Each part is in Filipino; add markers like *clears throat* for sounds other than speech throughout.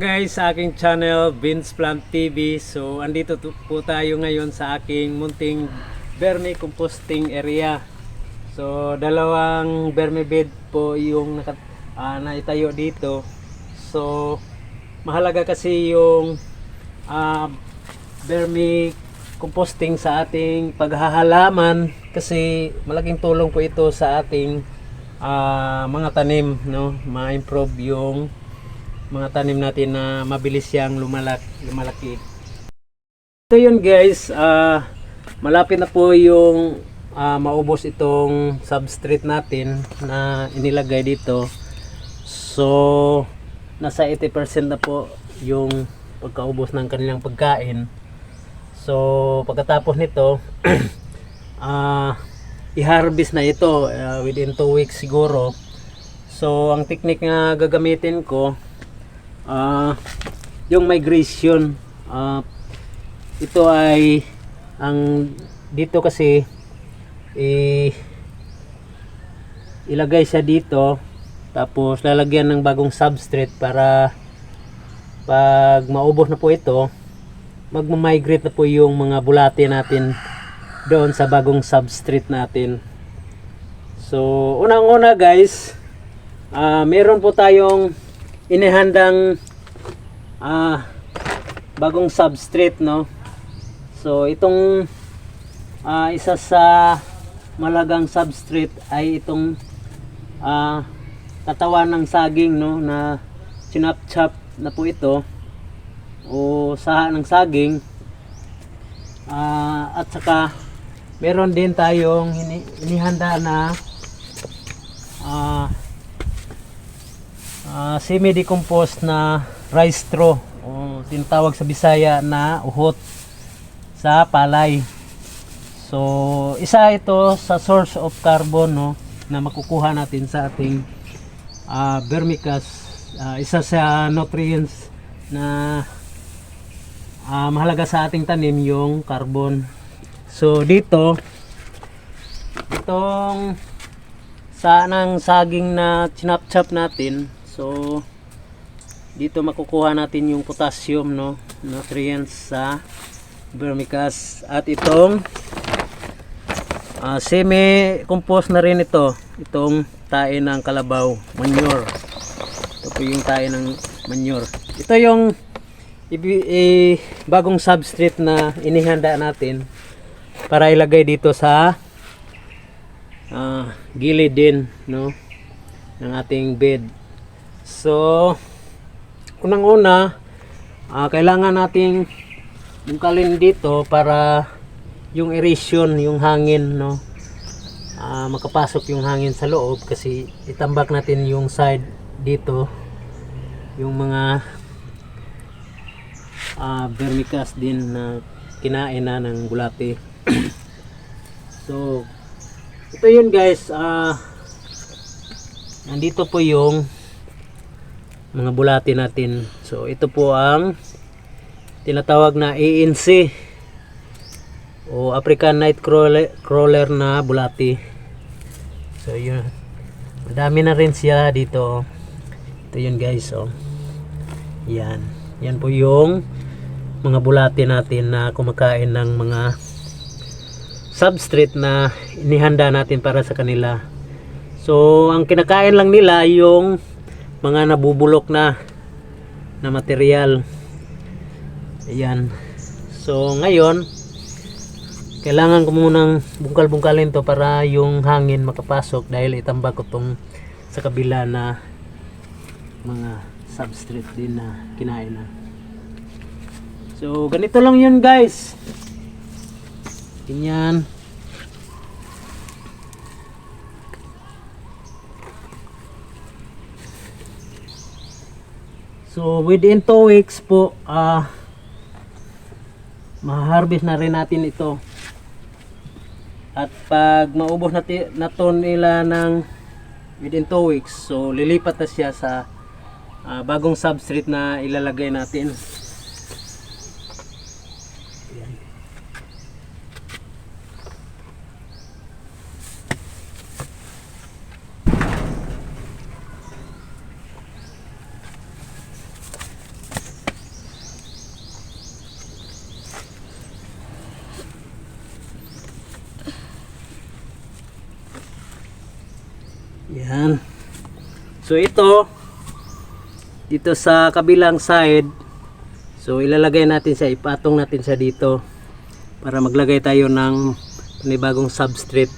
guys sa aking channel Vince Plant TV so andito po tayo ngayon sa aking munting vermi composting area. So dalawang vermi bed po yung naka, ah, naitayo dito. So mahalaga kasi yung ah, vermi composting sa ating paghahalaman kasi malaking tulong po ito sa ating ah, mga tanim no? Ma-improve yung mga tanim natin na mabilis siyang lumalak, lumalaki. So yun guys, ah, malapit na po yung ah, maubos itong substrate natin na inilagay dito. So, nasa 80% na po yung pagkaubos ng kanilang pagkain. So, pagkatapos nito, *clears throat* ah i-harvest na ito ah, within 2 weeks siguro. So, ang technique na gagamitin ko, ah yung migration ah ito ay ang dito kasi eh, ilagay siya dito tapos lalagyan ng bagong substrate para pag maubos na po ito magmamigrate na po yung mga bulate natin doon sa bagong substrate natin. So unang una guys ah meron po tayong inihandang ah bagong substrate no? So itong ah, isa sa malagang substrate ay itong ah, katawan ng saging no? Na chinap-chop na po ito. O saha ng saging. Ah, at saka meron din tayong ini- inihanda na ah Ah, semi-decomposed na rice straw o tinatawag sa Bisaya na uhot sa palay. So, isa ito sa source of carbon no na makukuha natin sa ating ah, vermicast. Ah, isa sa nutrients na ah, mahalaga sa ating tanim yung carbon. So, dito itong sa ng saging na chinap-chop natin so dito makukuha natin yung potassium no nutrients sa vermicast. At itong ah, semi compost na rin ito. Itong tae ng kalabaw manure. Ito po yung tae ng manure. Ito yung eh, bagong substrate na inihanda natin para ilagay dito sa ah, gilid din no ng ating bed so unang una ah, kailangan nating bungkalin dito para yung erosion yung hangin no ah, makapasok yung hangin sa loob kasi itambak natin yung side dito yung mga ah, vermicast din na kinain na ng bulate. *clears throat* So ito yun guys, ah nandito po yung mga bulati natin. So ito po ang tinatawag na ANC o African Night Crawler, crawler na bulati. So yun. Madami na rin siya dito. Ito yun guys, oh. Yan. Yan po yung mga bulati natin na kumakain ng mga substrate na inihanda natin para sa kanila. So, ang kinakain lang nila yung mga nabubulok na na material. Ayan. So, ngayon, kailangan ko munang bungkal-bungkalin to para yung hangin makapasok dahil itambak ko tong sa kabila na mga substrate din na kinain na. So, ganito lang yun guys. Ganyan. So within 2 weeks po ah ma-harvest na rin natin ito. At pag maubos na, ti- na to nila ng within 2 weeks, so lilipat na siya sa ah, bagong substrate na ilalagay natin. Yan. So ito, dito sa kabilang side, so ilalagay natin siya, ipatong natin siya dito para maglagay tayo ng panibagong substrate.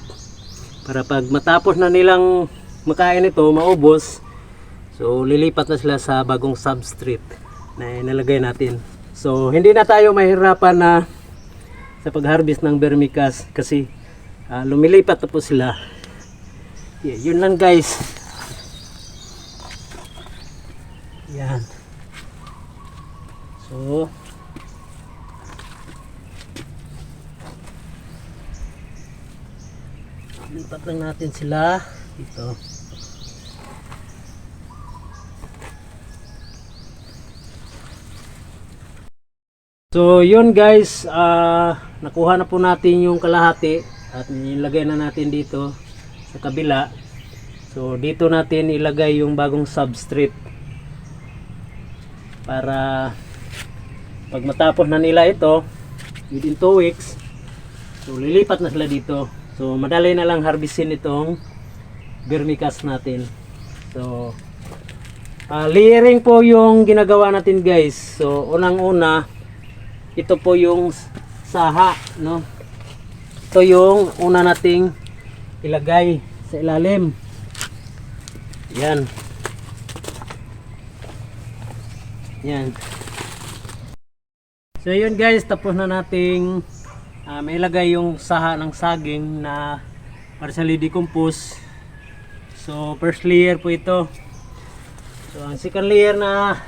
Para pag matapos na nilang makain ito, maubos, so lilipat na sila sa bagong substrate na inalagay natin. So hindi na tayo mahirapan na sa pag-harvest ng vermicast kasi ah, lumilipat na po sila. Yeah, yun lang guys. Yan. So, lipat lang natin sila dito. So, yun guys, ah nakuha na po natin yung kalahati at nilagay na natin dito sa kabila. So, dito natin ilagay yung bagong substrate para pag matapos na nila ito within 2 weeks so lilipat na sila dito. So madali na lang harvestin itong vermicast natin. So ah, layering po yung ginagawa natin guys. So unang una ito po yung saha no? Ito yung una nating ilagay sa ilalim yan yan So yun guys, tapos na nating uh, mailagay yung saha ng saging na partially decomposed. So first layer po ito. So ang second layer na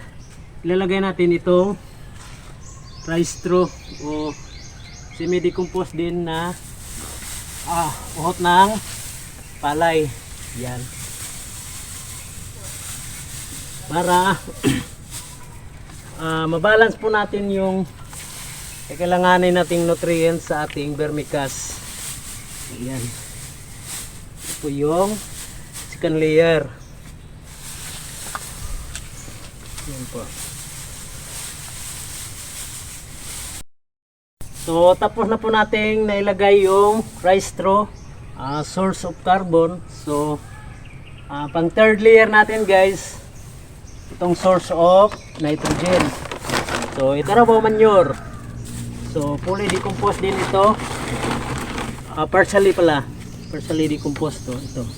ilalagay natin itong rice straw o semi-decomposed din na ah, uhot ng palay. Yan. Para *clears throat* ah, mabalance po natin yung kailanganin nating nutrients sa ating vermicast. Ayan. Ito po yung second layer. Yan po. So, tapos na po nating nailagay yung rice straw, ah, source of carbon. So, ah, pang third layer natin guys, itong source of nitrogen. So, ito na po manure. So, fully decomposed din ito. Ah, partially pala. Partially decomposed to. Ito.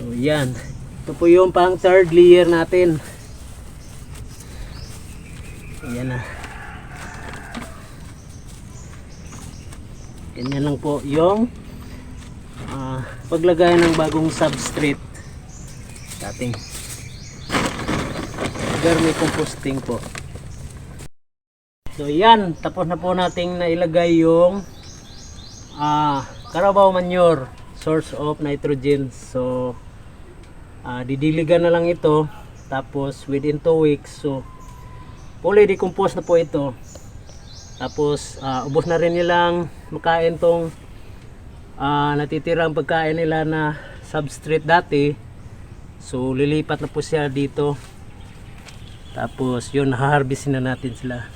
So, yan. Ito po yung pang third layer natin. Yan na. Ganyan lang po yung ah, paglagay ng bagong substrate sa ating vermicomposting po. So yan, tapos na po nating nailagay yung ah, Carabao manure, source of nitrogen. So ah, didiligan na lang ito tapos within 2 weeks so fully decomposed na po ito. Tapos ah, ubos na rin nilang makain tong ah, natitirang pagkain nila na substrate dati. So lilipat na po siya dito. Tapos yun, harvestin na natin sila.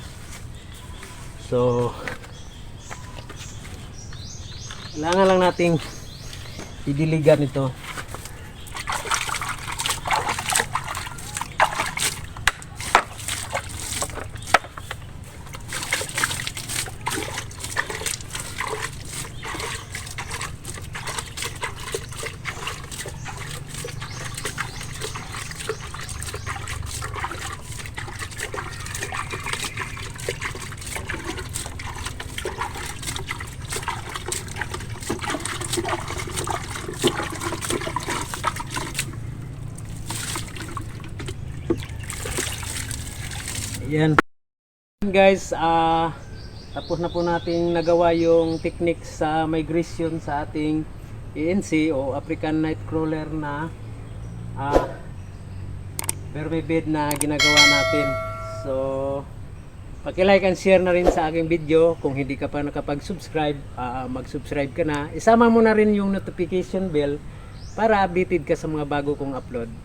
So, kailangan lang nating idiligan ito. Ayan. Guys, ah tapos na po natin nagawa yung technique sa migration sa ating ANC o African Nightcrawler na ah vermibid na ginagawa natin. So, paki-like and share na rin sa aking video. Kung hindi ka pa nakapag-subscribe, ah, mag-subscribe ka na. Isama mo na rin yung notification bell para updated ka sa mga bago kong upload.